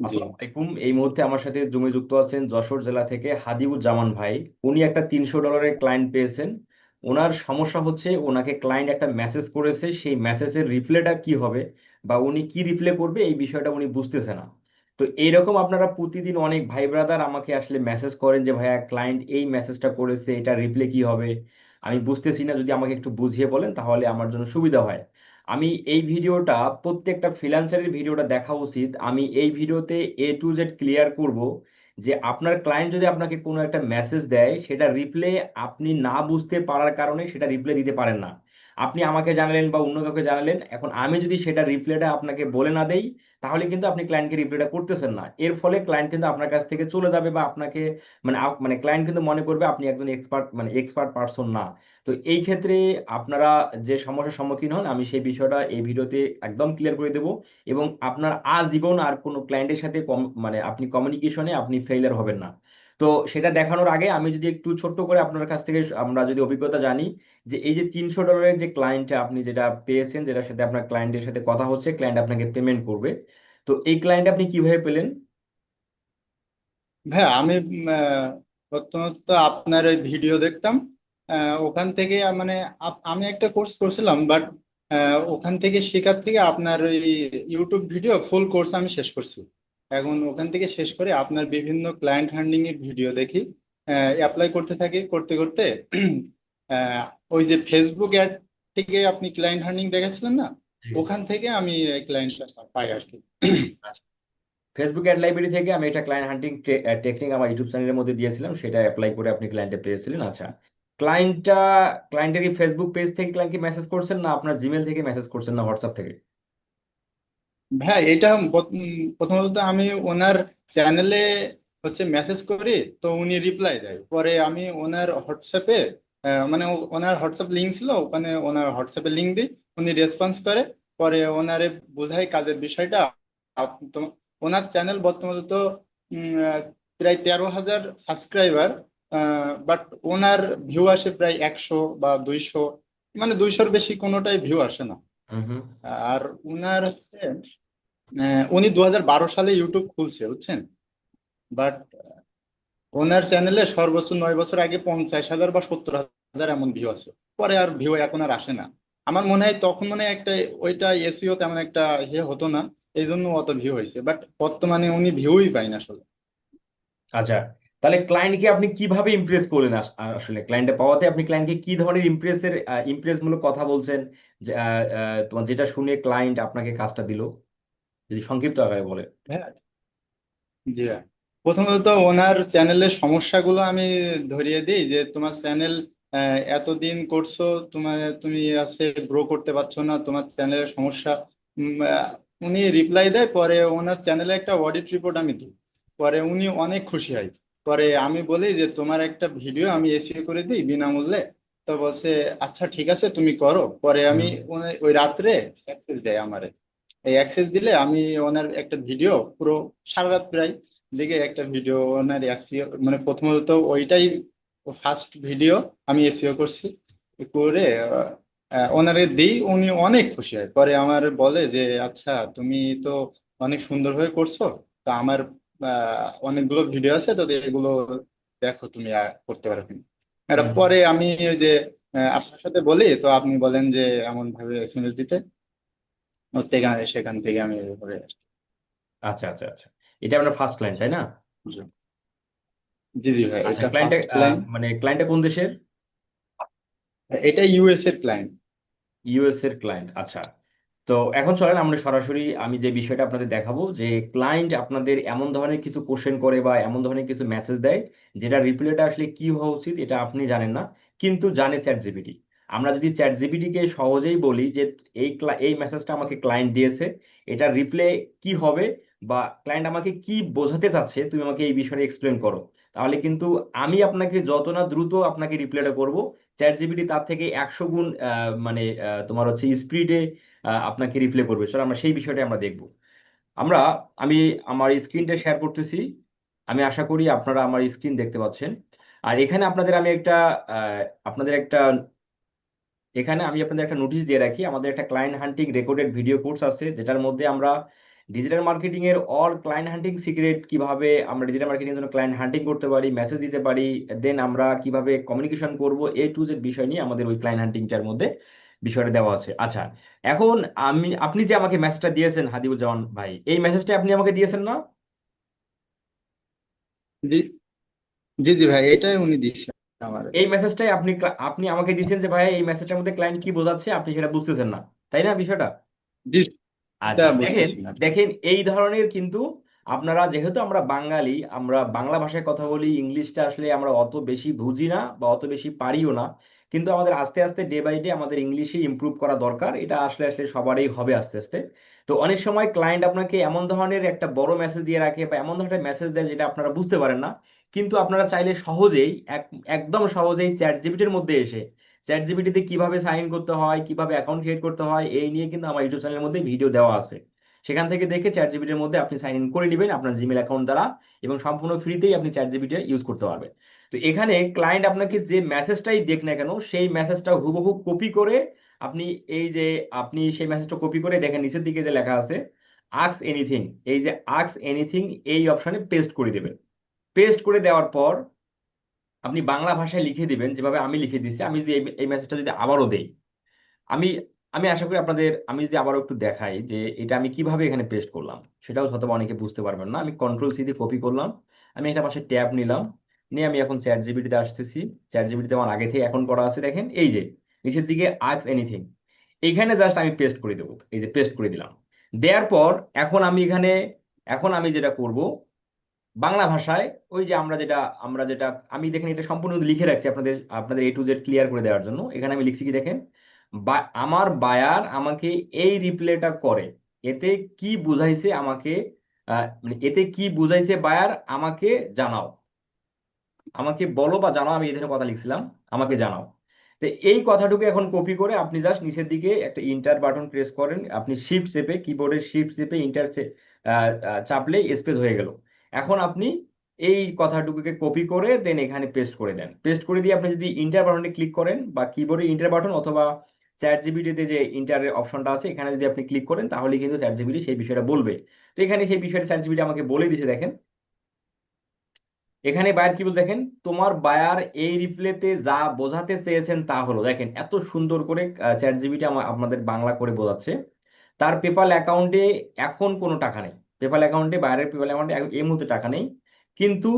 আসসালামু আলাইকুম। এই মুহূর্তে আমার সাথে জুমে যুক্ত আছেন যশোর জেলা থেকে হাদিউজ্জামান ভাই। উনি একটা তিনশো ডলারের ক্লায়েন্ট পেয়েছেন। ওনার সমস্যা হচ্ছে ওনাকে ক্লায়েন্ট একটা মেসেজ করেছে। সেই মেসেজের রিপ্লাইটা কি হবে বা উনি কি রিপ্লাই করবে এই বিষয়টা উনি বুঝতেছে না। তো এইরকম আপনারা প্রতিদিন অনেক ভাই ব্রাদার আমাকে আসলে মেসেজ করেন যে, ভাইয়া ক্লায়েন্ট এই মেসেজটা করেছে। এটা রিপ্লে কি হবে? আমি বুঝতেছি না। যদি আমাকে একটু বুঝিয়ে বলেন তাহলে আমার জন্য সুবিধা হয়। আমি এই ভিডিওটা, প্রত্যেকটা ফ্রিল্যান্সারের ভিডিওটা দেখা উচিত। আমি এই ভিডিওতে এ টু জেড ক্লিয়ার করব যে আপনার ক্লায়েন্ট যদি আপনাকে কোনো একটা মেসেজ দেয়, সেটা রিপ্লে আপনি না বুঝতে পারার কারণে সেটা রিপ্লে দিতে পারেন না। আপনি আমাকে জানালেন বা অন্য কাউকে জানালেন, এখন আমি যদি সেটা রিপ্লাইটা আপনাকে বলে না দেই, তাহলে কিন্তু আপনি ক্লায়েন্টকে রিপ্লাইটা করতেছেন না। এর ফলে ক্লায়েন্ট কিন্তু আপনার কাছ থেকে চলে যাবে বা আপনাকে মানে মানে ক্লায়েন্ট কিন্তু মনে করবে আপনি একজন এক্সপার্ট মানে এক্সপার্ট পারসন না। তো এই ক্ষেত্রে আপনারা যে সমস্যার সম্মুখীন হন, আমি সেই বিষয়টা এই ভিডিওতে একদম ক্লিয়ার করে দেবো এবং আপনার আজীবন আর কোনো ক্লায়েন্টের সাথে মানে আপনি কমিউনিকেশনে আপনি ফেইলার হবেন না। তো সেটা দেখানোর আগে আমি যদি একটু ছোট্ট করে আপনার কাছ থেকে আমরা যদি অভিজ্ঞতা জানি যে এই যে তিনশো ডলারের যে ক্লায়েন্ট আপনি যেটা পেয়েছেন, যেটার সাথে আপনার ক্লায়েন্টের সাথে কথা হচ্ছে ক্লায়েন্ট আপনাকে পেমেন্ট করবে। তো এই ক্লায়েন্ট আপনি কীভাবে পেলেন? হ্যাঁ আমি প্রথমত আপনার ওই ভিডিও দেখতাম। ওখান থেকে মানে আমি একটা কোর্স করছিলাম বাট ওখান থেকে শেখার থেকে আপনার ওই ইউটিউব ভিডিও ফুল কোর্স আমি শেষ করছি। এখন ওখান থেকে শেষ করে আপনার বিভিন্ন ক্লায়েন্ট হ্যান্ডলিং এর ভিডিও দেখি। অ্যাপ্লাই করতে থাকি করতে করতে ওই যে ফেসবুক অ্যাড থেকে আপনি ক্লায়েন্ট হ্যান্ডলিং দেখেছিলেন না? ওখান থেকে আমি ক্লায়েন্টটা পাই আর কি। ফেসবুক অ্যাড লাইব্রেরি থেকে আমি এটা ক্লায়েন্ট হান্টিং টেকনিক আমার ইউটিউব চ্যানেলের মধ্যে দিয়েছিলাম সেটা অ্যাপ্লাই করে আপনি ক্লায়েন্টে পেয়েছিলেন। আচ্ছা ক্লায়েন্টটা ক্লায়েন্টের কি ফেসবুক পেজ থেকে ক্লায়েন্টকে মেসেজ করছেন না আপনার জিমেল থেকে মেসেজ করছেন না হোয়াটসঅ্যাপ থেকে? হ্যাঁ এটা প্রথমত আমি ওনার চ্যানেলে হচ্ছে মেসেজ করি তো উনি রিপ্লাই দেয়। পরে আমি ওনার হোয়াটসঅ্যাপে মানে ও- ওনার হোয়াটসঅ্যাপ লিঙ্ক ছিল ওখানে ওনার হোয়াটসঅ্যাপে লিঙ্ক দিই উনি রেসপন্স করে। পরে ওনারে বোঝাই কাজের বিষয়টা। আপ- ওনার চ্যানেল বর্তমানে তো উম, আহ, প্রায় তেরো হাজার সাবস্ক্রাইবার বাট ওনার ভিউ আসে প্রায় একশো বা দুইশো। মানে দুইশোর বেশি কোনোটাই ভিউ আসে না। হুম হুম আর উনার হচ্ছে উনি দু হাজার বারো সালে ইউটিউব খুলছে, বুঝছেন? বাট ওনার চ্যানেলে সর্বোচ্চ নয় বছর আগে পঞ্চাশ হাজার বা সত্তর হাজার এমন ভিউ আছে। পরে আর ভিউ এখন আর আসে না। আমার মনে হয় তখন মানে একটা, ওইটা এসইও তেমন একটা ইয়ে হতো না এই জন্য অত ভিউ হয়েছে। বাট বর্তমানে উনি ভিউই পাই না আসলে। আচ্ছা তাহলে ক্লায়েন্টকে আপনি কীভাবে ইমপ্রেস করলেন আস- আসলে? ক্লায়েন্টে পাওয়াতে আপনি ক্লায়েন্টকে কি ধরনের ইমপ্রেসের ইমপ্রেস মূলক কথা বলছেন? তোমার যেটা শুনে ক্লায়েন্ট আপনাকে কাজটা দিল। যদি সংক্ষিপ্ত আকারে বলে। হ্যাঁ। জি প্রথমত তো ওনার চ্যানেলের সমস্যাগুলো আমি ধরিয়ে দিই যে তোমার চ্যানেল এতদিন করছ তোমার তুমি আছে গ্রো করতে পারছ না তোমার চ্যানেলের সমস্যা উনি রিপ্লাই দেয় পরে ওনার চ্যানেলে একটা অডিট রিপোর্ট আমি দিই। পরে উনি অনেক খুশি হয়। পরে আমি বলি যে তোমার একটা ভিডিও আমি এসিও করে দিই বিনামূল্যে। তো বলছে আচ্ছা ঠিক আছে তুমি করো। পরে আমি ওই রাত্রে অ্যাক্সেস দেয় আমারে। এই অ্যাক্সেস দিলে আমি ওনার একটা ভিডিও পুরো সারা রাত প্রায় জেগে একটা ভিডিও ওনার এসইও মানে প্রথমত ওইটাই ফার্স্ট ভিডিও আমি এসিও করছি। করে ওনারে দিই উনি অনেক খুশি হয়। পরে আমার বলে যে আচ্ছা তুমি তো অনেক সুন্দর সুন্দরভাবে করছ। তো আমার অনেকগুলো ভিডিও আছে তো এগুলো দেখো তুমি করতে পারো কিনা? এটা। পরে আমি ওই যে আপনার সাথে বলি তো আপনি বলেন যে এমন ভাবে দিতে। সেখান থেকে আমি আচ্ছা আচ্ছা আচ্ছা। এটা আপনার ফার্স্ট ক্লায়েন্ট তাই না? জি। জি ভাই আচ্ছা এটা মানে ক্লায়েন্টটা কোন দেশের? এটা ইউএস এর ক্লায়েন্ট ইউএস এর ক্লায়েন্ট আচ্ছা। তো এখন চলেন আমরা সরাসরি আমি যে বিষয়টা আপনাদের দেখাবো যে ক্লায়েন্ট আপনাদের এমন ধরনের কিছু কোশ্চেন করে বা এমন ধরনের কিছু মেসেজ দেয় যেটা রিপ্লাইটা আসলে কি হওয়া উচিত এটা আপনি জানেন না কিন্তু জানে চ্যাট জিপিটি আমরা যদি চ্যাট জিপিটিকে সহজেই বলি যে এই এই মেসেজটা আমাকে ক্লায়েন্ট দিয়েছে এটা রিপ্লে কি হবে বা ক্লায়েন্ট আমাকে কি বোঝাতে চাচ্ছে, তুমি আমাকে এই বিষয়ে এক্সপ্লেন করো। তাহলে কিন্তু আমি আপনাকে যত না দ্রুত আপনাকে রিপ্লাইটা করব চ্যাট জিপিটি তার থেকে একশো গুণ মানে তোমার হচ্ছে স্পিডে আপনাকে রিপ্লাই করবে। চলো আমরা সেই বিষয়টা আমরা দেখব। আমরা, আমি আমার স্ক্রিনটা শেয়ার করতেছি। আমি আশা করি আপনারা আমার স্ক্রিন দেখতে পাচ্ছেন। আর এখানে আপনাদের আমি একটা আপনাদের একটা এখানে আমি আপনাদের একটা নোটিশ দিয়ে রাখি, আমাদের একটা client hunting recorded video course আছে, যেটার মধ্যে আমরা ডিজিটাল মার্কেটিং এর অল ক্লায়েন্ট হান্টিং সিক্রেট কীভাবে আমরা ডিজিটাল মার্কেটিং এর জন্য ক্লায়েন্ট হান্টিং করতে পারি মেসেজ দিতে পারি দেন আমরা কীভাবে কমিউনিকেশন করব এ টু জেড বিষয় নিয়ে আমাদের ওই ক্লায়েন্ট হান্টিংটার মধ্যে বিষয়টা দেওয়া আছে। আচ্ছা এখন আমি, আপনি যে আমাকে মেসেজটা দিয়েছেন, হাদিবুজ্জামান ভাই, এই মেসেজটা আপনি আমাকে দিয়েছেন না? জি জি ভাই, এটাই উনি আমার এই মেসেজটাই আপনি আপনি আমাকে দিয়েছেন যে ভাই এই মেসেজটার মধ্যে ক্লায়েন্ট কি বোঝাচ্ছে আপনি সেটা বুঝতেছেন না। তাই না বিষয়টা? জি আচ্ছা দেখেন দেখেন এই ধরনের কিন্তু আপনারা যেহেতু আমরা বাঙালি আমরা বাংলা ভাষায় কথা বলি ইংলিশটা আসলে আমরা অত বেশি বুঝি না বা অত বেশি পারিও না। কিন্তু আমাদের আস্তে আস্তে ডে বাই ডে আমাদের ইংলিশে ইমপ্রুভ করা দরকার। এটা আসলে আসলে সবারই হবে আস্তে আস্তে। তো অনেক সময় ক্লায়েন্ট আপনাকে এমন ধরনের একটা বড় মেসেজ দিয়ে রাখে বা এমন ধরনের মেসেজ দেয় যেটা আপনারা বুঝতে পারেন না। কিন্তু আপনারা চাইলে সহজেই, এক, একদম সহজেই চ্যাট জিপিটির মধ্যে এসে চ্যাট জিপিটিতে কীভাবে সাইন ইন করতে হয়, কীভাবে অ্যাকাউন্ট ক্রিয়েট করতে হয়, এই নিয়ে কিন্তু আমার ইউটিউব চ্যানেলের মধ্যে ভিডিও দেওয়া আছে। সেখান থেকে দেখে চ্যাট জিপিটির মধ্যে আপনি সাইন ইন করে নেবেন আপনার জিমেল অ্যাকাউন্ট দ্বারা এবং সম্পূর্ণ ফ্রিতেই আপনি চ্যাট জিপিটি ইউজ করতে পারবেন। তো এখানে ক্লায়েন্ট আপনাকে যে মেসেজটাই দেখ না কেন, সেই মেসেজটা হুবহু কপি করে আপনি এই যে, আপনি সেই মেসেজটা কপি করে দেখেন, নিচের দিকে যে লেখা আছে আক্স এনিথিং এই যে আক্স এনিথিং এই অপশনে পেস্ট করে দেবেন। পেস্ট করে দেওয়ার পর আপনি বাংলা ভাষায় লিখে দিবেন, যেভাবে আমি লিখে দিচ্ছি আমি যদি এই- মেসেজটা যদি আবারও দেই, আমি আমি আশা করি আপনাদের, আমি যদি আবারও একটু দেখাই যে এটা আমি কীভাবে এখানে পেস্ট করলাম, সেটাও হয়তো অনেকে বুঝতে পারবেন না, আমি কন্ট্রোল সি দিয়ে কপি করলাম, আমি একটা পাশে ট্যাব নিলাম নিয়ে আমি এখন চ্যাট জিপিটিতে আসতেছি। চ্যাট জিপিটিতে আমার আগে থেকে এখন করা আছে, দেখেন, এই যে, নিচের দিকে আক্স এনিথিং এখানে জাস্ট আমি পেস্ট করে দেবো, এই যে পেস্ট করে দিলাম। দেওয়ার পর এখন আমি এখানে, এখন আমি যেটা করব, বাংলা ভাষায় ওই যে আমরা যেটা আমরা যেটা, আমি দেখেন এটা সম্পূর্ণ লিখে রাখছি আপনাদের আপনাদের এ টু জেড ক্লিয়ার করে দেওয়ার জন্য। এখানে আমি লিখছি কি দেখেন আমার বায়ার আমাকে এই রিপ্লেটা করে। এতে কি বুঝাইছে আমাকে মানে এতে কি বুঝাইছে বায়ার আমাকে জানাও। আমাকে বলো বা জানাও, আমি এই কথা লিখছিলাম, আমাকে জানাও। তো এই কথাটুকু এখন কপি করে আপনি জাস্ট নিচের দিকে একটা ইন্টার বাটন প্রেস করেন, আপনি শিফট চেপে কিবোর্ডের শিফট চেপে ইন্টার চাপলে স্পেস হয়ে গেল। এখন আপনি এই কথাটুকুকে কপি করে দেন এখানে পেস্ট করে দেন। পেস্ট করে দিয়ে আপনি যদি ইন্টার বাটনে ক্লিক করেন বা কিবোর্ডে ইন্টার বাটন অথবা চ্যাট জিপিটিতে যে ইন্টারের অপশনটা আছে, এখানে যদি আপনি ক্লিক করেন তাহলে কিন্তু চ্যাট জিপিটি সেই বিষয়টা বলবে। তো এখানে সেই বিষয়টা চ্যাট জিপিটি আমাকে বলে দিছে দেখেন। এখানে বায়ার কি বল দেখেন? তোমার বায়ার এই রিপ্লেতে যা বোঝাতে চেয়েছেন তা হলো, দেখেন এত সুন্দর করে চ্যাট জিপিটি আমাদের বাংলা করে বোঝাচ্ছে। তার পেপাল অ্যাকাউন্টে এখন কোনো টাকা নেই। পেপাল অ্যাকাউন্টে বাইরের পেপাল অ্যাকাউন্টে এই মুহূর্তে টাকা নেই। কিন্তু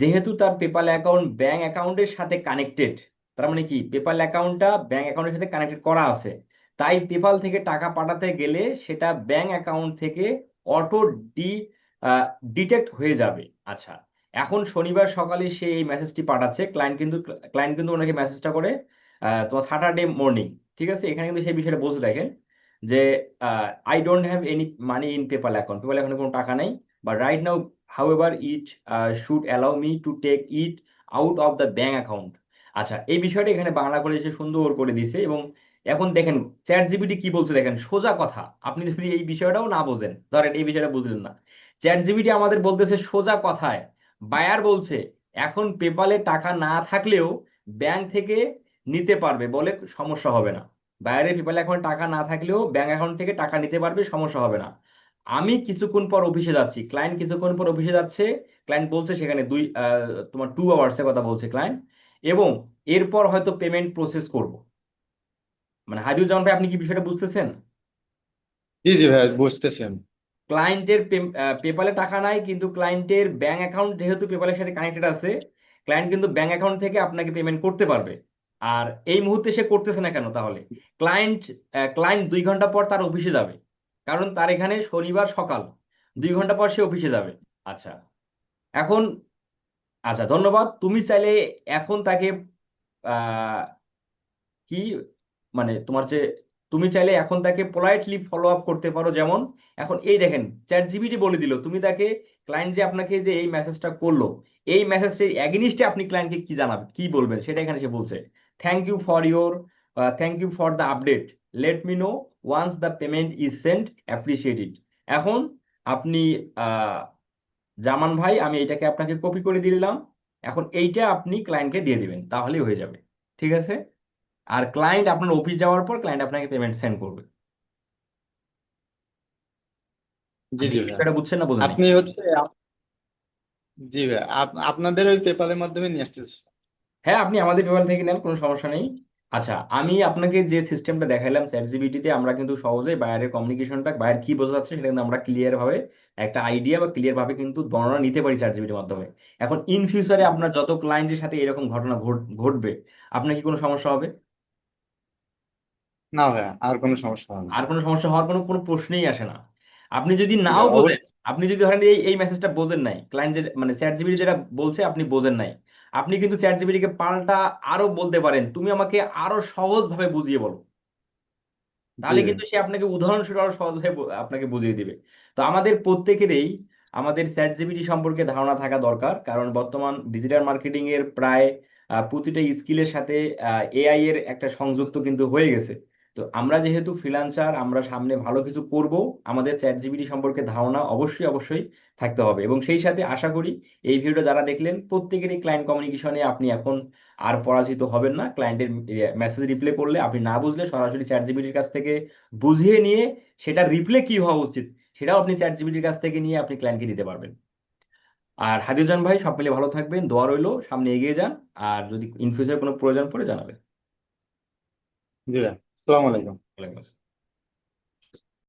যেহেতু তার পেপাল অ্যাকাউন্ট ব্যাংক অ্যাকাউন্টের সাথে কানেক্টেড তার মানে কি? পেপাল অ্যাকাউন্টটা ব্যাংক অ্যাকাউন্টের সাথে কানেক্টেড করা আছে। তাই পেপাল থেকে টাকা পাঠাতে গেলে সেটা ব্যাংক অ্যাকাউন্ট থেকে অটো ডি ডিটেক্ট হয়ে যাবে। আচ্ছা এখন শনিবার সকালে সে এই মেসেজটি পাঠাচ্ছে। ক্লায়েন্ট কিন্তু ক্লায়েন্ট কিন্তু ওনাকে মেসেজটা করে তোমার স্যাটারডে মর্নিং ঠিক আছে? এখানে কিন্তু সেই বিষয়টা বলতে দেখেন, যে I don't have any money in PayPal account PayPal অ্যাকাউন্টে কোনো টাকা নেই। বা right now however it should allow me to take it out of the bank account আচ্ছা এই বিষয়টা এখানে বাংলা করে সে সুন্দর করে দিছে এবং এখন দেখেন চ্যাট জিপিটি কি বলছে দেখেন, সোজা কথা। আপনি যদি এই বিষয়টাও না বোঝেন, ধরেন এই বিষয়টা বুঝলেন না। চ্যাট জিপিটি আমাদের বলতেছে সোজা কথায় বায়ার বলছে, এখন পেপালে টাকা না থাকলেও ব্যাংক থেকে নিতে পারবে বলে সমস্যা হবে না। বাইরে পেপাল এখন টাকা না থাকলেও ব্যাংক অ্যাকাউন্ট থেকে টাকা নিতে পারবে, সমস্যা হবে না। আমি কিছুক্ষণ পর অফিসে যাচ্ছি। ক্লায়েন্ট কিছুক্ষণ পর অফিসে যাচ্ছে। ক্লায়েন্ট বলছে সেখানে দুই তোমার টু আওয়ার্সের কথা বলছে ক্লায়েন্ট এবং এরপর হয়তো পেমেন্ট প্রসেস করব। মানে হাজিউজ্জামান ভাই, আপনি কি বিষয়টা বুঝতেছেন? জি জি ভাই, বুঝতেছি আমি। ক্লায়েন্টের পেপালে টাকা নাই, কিন্তু ক্লায়েন্টের ব্যাংক অ্যাকাউন্ট যেহেতু পেপালের সাথে কানেক্টেড আছে ক্লায়েন্ট কিন্তু ব্যাংক অ্যাকাউন্ট থেকে আপনাকে পেমেন্ট করতে পারবে। আর এই মুহূর্তে সে করতেছে না কেন তাহলে? ক্লায়েন্ট ক্লায়েন্ট দুই ঘণ্টা পর তার অফিসে যাবে। কারণ তার এখানে শনিবার সকাল, দুই ঘণ্টা পর সে অফিসে যাবে। আচ্ছা এখন আচ্ছা ধন্যবাদ। তুমি চাইলে এখন তাকে কি মানে তোমার যে তুমি চাইলে এখন তাকে পোলাইটলি ফলো আপ করতে পারো। যেমন, এখন এই দেখেন চ্যাট জিবিটি বলে দিল, তুমি তাকে ক্লায়েন্ট যে আপনাকে যে এই মেসেজটা করল, এই মেসেজটির অ্যাগেনিস্টে আপনি ক্লায়েন্টকে কি জানাবেন, কি বলবেন, সেটা এখানে সে বলছে। Thank you for your thank you for the update let me know once the payment is sent appreciated এখন আপনি জামান ভাই, আমি এটাকে আপনাকে কপি করে দিলাম। এখন এইটা আপনি ক্লায়েন্টকে দিয়ে দিবেন, তাহলেই হয়ে যাবে। ঠিক আছে? আর ক্লায়েন্ট আপনার অফিস যাওয়ার পর ক্লায়েন্ট আপনাকে পেমেন্ট সেন্ড করবে। জি জি বিষয়টা বুঝছেন না বোঝেন আপনি হচ্ছে জি আপ- আপনাদের ওই পেপালের মাধ্যমে নিয়ে আসতেছি হ্যাঁ আপনি আমাদের পেপার থেকে নেন কোনো সমস্যা নেই। আচ্ছা আমি আপনাকে যে সিস্টেমটা দেখাইলাম চ্যাট জিপিটিতে আমরা কিন্তু সহজেই বায়ারের কমিউনিকেশনটা বায়ার কি বোঝাতে চাচ্ছে সেটা কিন্তু আমরা ক্লিয়ার ভাবে একটা আইডিয়া বা ক্লিয়ার ভাবে কিন্তু বর্ণনা নিতে পারি চ্যাট জিপিটির মাধ্যমে। এখন ইন ফিউচারে আপনার যত ক্লায়েন্টের সাথে এরকম ঘটনা ঘটবে আপনার কি কোনো সমস্যা হবে? না ভাইয়া আর কোনো সমস্যা হবে না। আর কোনো সমস্যা হওয়ার কোনো কোনো প্রশ্নই আসে না। আপনি যদি নাও বোঝেন আপনি যদি ধরেন এই এই মেসেজটা বোঝেন নাই ক্লায়েন্ট যে মানে চ্যাট জিপিটি যেটা বলছে আপনি বোঝেন নাই আপনি কিন্তু চ্যাট জিপিটিকে পাল্টা আরও বলতে পারেন তুমি আমাকে আরও সহজ ভাবে বুঝিয়ে বলো। তাহলে কিন্তু সে আপনাকে উদাহরণস্বরূপ আরও সহজভাবে বু- আপনাকে বুঝিয়ে দিবে। তো আমাদের প্রত্যেকেরই আমাদের চ্যাট জিবিটি সম্পর্কে ধারণা থাকা দরকার কারণ বর্তমান ডিজিটাল মার্কেটিং এর প্রায় প্রতিটা স্কিলের সাথে এআই এর একটা সংযুক্ত কিন্তু হয়ে গেছে। তো আমরা যেহেতু ফ্রিল্যান্সার আমরা সামনে ভালো কিছু করব, আমাদের চ্যাট জিপিটি সম্পর্কে ধারণা অবশ্যই অবশ্যই থাকতে হবে। এবং সেই সাথে আশা করি এই ভিডিওটা যারা দেখলেন, প্রত্যেকেরই ক্লায়েন্ট কমিউনিকেশনে আপনি এখন আর পরাজিত হবেন না। ক্লায়েন্টের মেসেজ রিপ্লে করলে আপনি না বুঝলে সরাসরি চ্যাট জিপিটির কাছ থেকে বুঝিয়ে নিয়ে সেটা রিপ্লে কি হওয়া উচিত, সেটাও আপনি চ্যাট জিবিটির কাছ থেকে নিয়ে আপনি ক্লায়েন্টকে দিতে পারবেন। আর হাদিউজান ভাই, সব মিলে ভালো থাকবেন, দোয়া রইল, সামনে এগিয়ে যান। আর যদি ইন ফিউচার কোনো প্রয়োজন পড়ে জানাবেন। জি আসসালামু আলাইকুম।